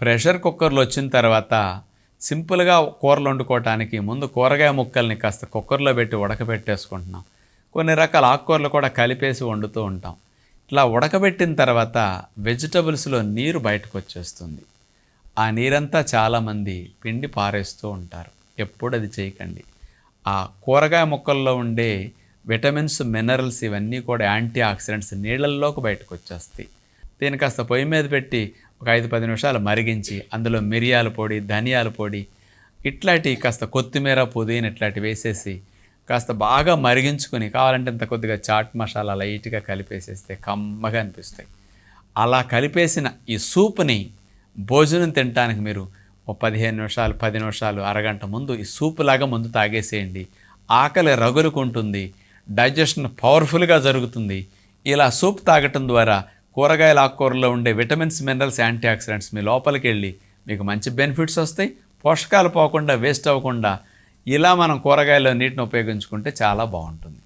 Pressure కుక్కర్లు వచ్చిన తర్వాత సింపుల్గా కూరలు వండుకోవటానికి ముందు కూరగాయ ముక్కల్ని కాస్త కుక్కర్లో పెట్టి ఉడకబెట్టేసుకుంటున్నాం. కొన్ని రకాల ఆకుకూరలు కూడా కలిపేసి వండుతూ ఉంటాం. ఇట్లా ఉడకబెట్టిన తర్వాత వెజిటబుల్స్లో నీరు బయటకు వచ్చేస్తుంది ఆ నీరంతా చాలామంది పిండి పారేస్తూ ఉంటారు. ఎప్పుడు అది చేయకండి. ఆ కూరగాయ మొక్కల్లో ఉండే విటమిన్స్ మినరల్స్ ఇవన్నీ కూడా యాంటీ ఆక్సిడెంట్స్ నీళ్ళల్లోకి బయటకు వచ్చేస్తాయి దీన్ని కాస్త పొయ్యి మీద పెట్టి ఒక ఐదు పది నిమిషాలు మరిగించి అందులో మిరియాల పొడి ధనియాల పొడి ఇట్లాంటి కాస్త కొత్తిమీర పుదీన ఇట్లాంటి వేసేసి కాస్త బాగా మరిగించుకుని కావాలంటే ఇంత కొద్దిగా చాట్ మసాలా లైట్గా కలిపేసేస్తే కమ్మగా అనిపిస్తాయి. అలా కలిపేసిన ఈ సూప్ని భోజనం తినడానికి మీరు ఓ పదిహేను నిమిషాలు పది నిమిషాలు అరగంట ముందు ఈ సూప్ లాగా ముందు తాగేసేయండి. ఆకలి రగులుకుంటుంది డైజెషన్ పవర్ఫుల్గా జరుగుతుంది. ఇలా సూప్ తాగటం ద్వారా కూరగాయల ఆకుకూరలో ఉండే విటమిన్స్ మినరల్స్ యాంటీ ఆక్సిడెంట్స్ మీ లోపలికి వెళ్ళి మీకు మంచి బెనిఫిట్స్ వస్తాయి. పోషకాలు పోకుండా వేస్ట్ అవ్వకుండా ఇలా మనం కూరగాయల నీటిని ఉపయోగించుకుంటే చాలా బాగుంటుంది.